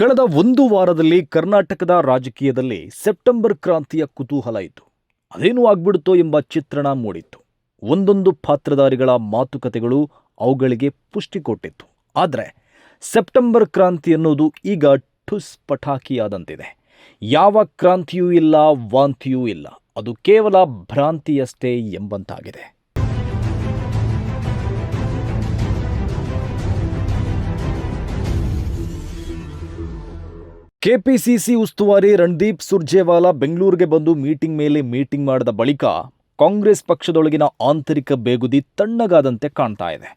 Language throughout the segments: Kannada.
ಕಳೆದ ಒಂದು ವಾರದಲ್ಲಿ ಕರ್ನಾಟಕದ ರಾಜಕೀಯದಲ್ಲಿ ಸೆಪ್ಟೆಂಬರ್ ಕ್ರಾಂತಿಯ ಕುತೂಹಲ ಇತ್ತು. ಅದೇನು ಆಗ್ಬಿಡುತ್ತೋ ಎಂಬ ಚಿತ್ರಣ ಮೂಡಿತ್ತು. ಒಂದೊಂದು ಪಾತ್ರಧಾರಿಗಳ ಮಾತುಕತೆಗಳು ಅವುಗಳಿಗೆ ಪುಷ್ಟಿ ಕೊಟ್ಟಿತ್ತು. ಆದರೆ ಸೆಪ್ಟೆಂಬರ್ ಕ್ರಾಂತಿ ಅನ್ನೋದು ಈಗ ಠುಸ್ ಪಟಾಕಿಯಾದಂತಿದೆ. ಯಾವ ಕ್ರಾಂತಿಯೂ ಇಲ್ಲ, ವಾಂತಿಯೂ ಇಲ್ಲ. ಅದು ಕೇವಲ ಭ್ರಾಂತಿಯಷ್ಟೇ ಎಂಬಂತಾಗಿದೆ. ಕೆಪಿಸಿಸಿ ಉಸ್ತುವಾರಿ ರಣದೀಪ್ ಸುರ್ಜೇವಾಲಾ ಬೆಂಗಳೂರಿಗೆ ಬಂದು ಮೀಟಿಂಗ್ ಮೇಲೆ ಮೀಟಿಂಗ್ ಮಾಡಿದ ಬಳಿಕ ಕಾಂಗ್ರೆಸ್ ಪಕ್ಷದೊಳಗಿನ ಆಂತರಿಕ ಬೇಗುದಿ ತಣ್ಣಗಾದಂತೆ ಕಾಣ್ತಾ ಇದೆ.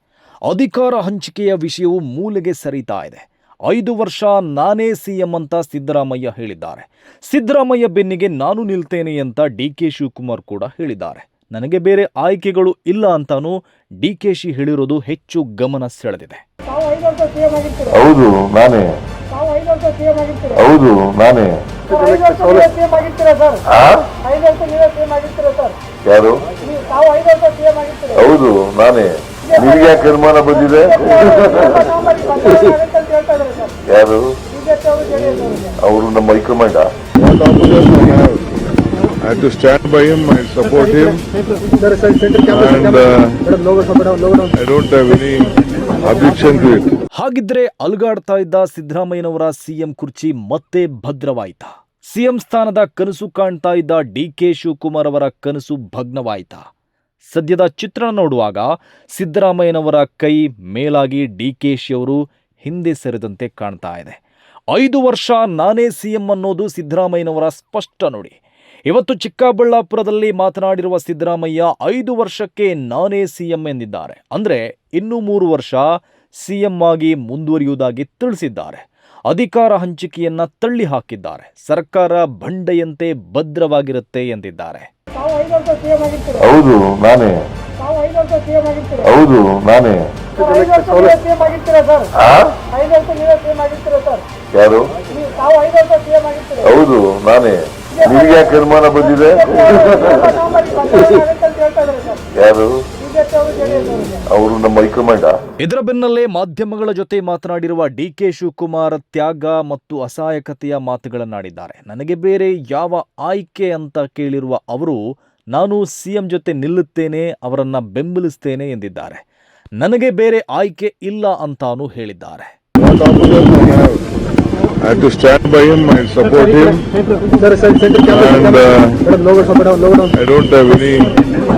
ಅಧಿಕಾರ ಹಂಚಿಕೆಯ ವಿಷಯವು ಮೂಲೆಗೆ ಸರಿತಾ ಇದೆ. ಐದು ವರ್ಷ ನಾನೇ ಸಿಎಂ ಅಂತ ಸಿದ್ದರಾಮಯ್ಯ ಹೇಳಿದ್ದಾರೆ. ಸಿದ್ದರಾಮಯ್ಯ ಬೆನ್ನಿಗೆ ನಾನು ನಿಲ್ತೇನೆ ಅಂತ ಡಿ ಕೆ ಶಿವಕುಮಾರ್ ಕೂಡ ಹೇಳಿದ್ದಾರೆ. ನನಗೆ ಬೇರೆ ಆಯ್ಕೆಗಳು ಇಲ್ಲ ಅಂತಾನೂ ಡಿ ಕೆ ಶಿ ಹೇಳಿರೋದು ಹೆಚ್ಚು ಗಮನ ಸೆಳೆದಿದೆ. ಹೌದು, ನಾನೇ. ಹೌದು ನಾನೇ ಯಾರು ಹೌದು ನಾನೇ ನಿಮ್ಗೆ ಯಾಕೆ ಅನುಮಾನ ಬಂದಿದೆ ಯಾರು ಅವರು ನಮ್ಮ ಹೈಕಮಾಂಡ I have? To stand by him, and support him, and uh, I don't have any. ಹಾಗಿದ್ರೆ ಅಲುಗಾಡ್ತಾ ಇದ್ದ ಸಿದ್ದರಾಮಯ್ಯನವರ ಸಿಎಂ ಕುರ್ಚಿ ಮತ್ತೆ ಭದ್ರವಾಯ್ತಾ? ಸಿಎಂ ಸ್ಥಾನದ ಕನಸು ಕಾಣ್ತಾ ಇದ್ದ ಡಿ ಕೆ ಶಿವಕುಮಾರ್ ಅವರ ಕನಸು ಭಗ್ನವಾಯ್ತಾ? ಸದ್ಯದ ಚಿತ್ರಣ ನೋಡುವಾಗ ಸಿದ್ದರಾಮಯ್ಯನವರ ಕೈ ಮೇಲಾಗಿ ಡಿ ಕೆ ಶಿ ಅವರು ಹಿಂದೆ ಸರಿದಂತೆ ಕಾಣ್ತಾ ಇದೆ. ಐದು ವರ್ಷ ನಾನೇ ಸಿಎಂ ಅನ್ನೋದು ಸಿದ್ದರಾಮಯ್ಯನವರ ಸ್ಪಷ್ಟ ನುಡಿ. ಇವತ್ತು ಚಿಕ್ಕಬಳ್ಳಾಪುರದಲ್ಲಿ ಮಾತನಾಡಿರುವ ಸಿದ್ದರಾಮಯ್ಯ ಐದು ವರ್ಷಕ್ಕೆ ನಾನೇ ಸಿಎಂ ಎಂದಿದ್ದಾರೆ. ಅಂದರೆ ಇನ್ನು ಮೂರು ವರ್ಷ ಸಿಎಂ ಆಗಿ ಮುಂದುವರಿಯುವುದಾಗಿ ತಿಳಿಸಿದ್ದಾರೆ. ಅಧಿಕಾರ ಹಂಚಿಕೆಯನ್ನ ತಳ್ಳಿ ಹಾಕಿದ್ದಾರೆ. ಸರ್ಕಾರ ಬಂಡೆಯಂತೆ ಭದ್ರವಾಗಿರುತ್ತೆ ಎಂದಿದ್ದಾರೆ. ಹೌದು ನಾನೇ. ಹೌದು ನಾನೇ. ಯಾರು? ಹೌದು ನಾನೇ. ಯಾಕೆ ಅನುಮಾನ ಬಂದಿದೆ? ಯಾರು? ಅವರು ನಮ್ಮ ಹೈಕಮಾಂಡ. ಇದರ ಬೆನ್ನಲ್ಲೇ ಮಾಧ್ಯಮಗಳ ಜೊತೆ ಮಾತನಾಡಿರುವ ಡಿ ಕೆ ಶಿವಕುಮಾರ್ ತ್ಯಾಗ ಮತ್ತು ಅಸಹಾಯಕತೆಯ ಮಾತುಗಳನ್ನಾಡಿದ್ದಾರೆ. ನನಗೆ ಬೇರೆ ಯಾವ ಆಯ್ಕೆ ಅಂತ ಕೇಳಿರುವ ಅವರು, ನಾನು ಸಿಎಂ ಜೊತೆ ನಿಲ್ಲುತ್ತೇನೆ, ಅವರನ್ನ ಬೆಂಬಲಿಸ್ತೇನೆ ಎಂದಿದ್ದಾರೆ. ನನಗೆ ಬೇರೆ ಆಯ್ಕೆ ಇಲ್ಲ ಅಂತಾನೂ ಹೇಳಿದ್ದಾರೆ. I have? To stand by him, and support him, and uh, I don't have any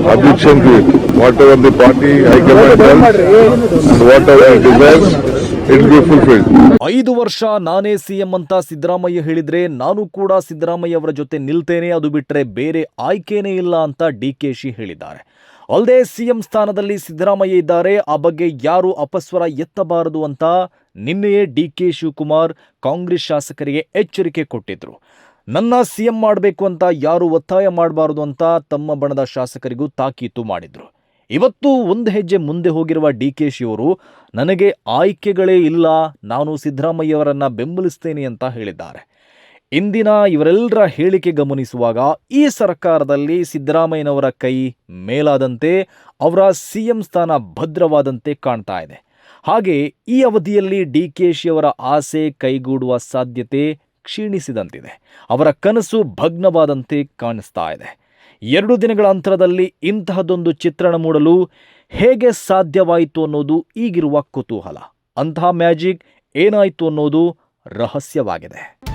objection to it. Whatever the party I can tell. and whatever I desire. ಐದು ವರ್ಷ ನಾನೇ ಸಿಎಂ ಅಂತ ಸಿದ್ದರಾಮಯ್ಯ ಹೇಳಿದ್ರೆ ನಾನು ಕೂಡ ಸಿದ್ದರಾಮಯ್ಯ ಅವರ ಜೊತೆ ನಿಲ್ತೇನೆ ಅದು ಬಿಟ್ಟರೆ ಬೇರೆ ಆಯ್ಕೆನೇ ಇಲ್ಲ ಅಂತ ಡಿ ಕೆ ಶಿ ಹೇಳಿದ್ದಾರೆ ಅಲ್ಲದೆ ಸಿಎಂ ಸ್ಥಾನದಲ್ಲಿ ಸಿದ್ದರಾಮಯ್ಯ ಇದ್ದಾರೆ. ಆ ಬಗ್ಗೆ ಯಾರು ಅಪಸ್ವರ ಎತ್ತಬಾರದು ಅಂತ ನಿನ್ನೆಯೇ ಡಿ ಕೆ ಶಿವಕುಮಾರ್ ಕಾಂಗ್ರೆಸ್ ಶಾಸಕರಿಗೆ ಎಚ್ಚರಿಕೆ ಕೊಟ್ಟಿದ್ರು. ನನ್ನ ಸಿಎಂ ಮಾಡಬೇಕು ಅಂತ ಯಾರು ಒತ್ತಾಯ ಮಾಡಬಾರದು ಅಂತ ತಮ್ಮ ಬಣದ ಶಾಸಕರಿಗೂ ತಾಕೀತು ಮಾಡಿದ್ರು. ಇವತ್ತು ಒಂದು ಹೆಜ್ಜೆ ಮುಂದೆ ಹೋಗಿರುವ ಡಿ ಕೆ ಶಿವರು ನನಗೆ ಆಯ್ಕೆಗಳೇ ಇಲ್ಲ, ನಾನು ಸಿದ್ದರಾಮಯ್ಯವರನ್ನ ಬೆಂಬಲಿಸ್ತೇನೆ ಅಂತ ಹೇಳಿದ್ದಾರೆ. ಇಂದಿನ ಇವರೆಲ್ಲರ ಹೇಳಿಕೆ ಗಮನಿಸುವಾಗ ಈ ಸರ್ಕಾರದಲ್ಲಿ ಸಿದ್ದರಾಮಯ್ಯನವರ ಕೈ ಮೇಲಾದಂತೆ ಅವರ ಸಿಎಂ ಸ್ಥಾನ ಭದ್ರವಾದಂತೆ ಕಾಣ್ತಾ ಇದೆ. ಹಾಗೆ ಈ ಅವಧಿಯಲ್ಲಿ ಡಿ ಕೆ ಶಿಯವರ ಆಸೆ ಕೈಗೂಡುವ ಸಾಧ್ಯತೆ ಕ್ಷೀಣಿಸಿದಂತಿದೆ. ಅವರ ಕನಸು ಭಗ್ನವಾದಂತೆ ಕಾಣಿಸ್ತಾ ಇದೆ. ಎರಡು ದಿನಗಳ ಅಂತರದಲ್ಲಿ ಇಂತಹದೊಂದು ಚಿತ್ರಣ ಮೂಡಲು ಹೇಗೆ ಸಾಧ್ಯವಾಯಿತು ಅನ್ನೋದು ಈಗಿರುವ ಕುತೂಹಲ. ಅಂತಹ ಮ್ಯಾಜಿಕ್ ಏನಾಯಿತು ಅನ್ನೋದು ರಹಸ್ಯವಾಗಿದೆ.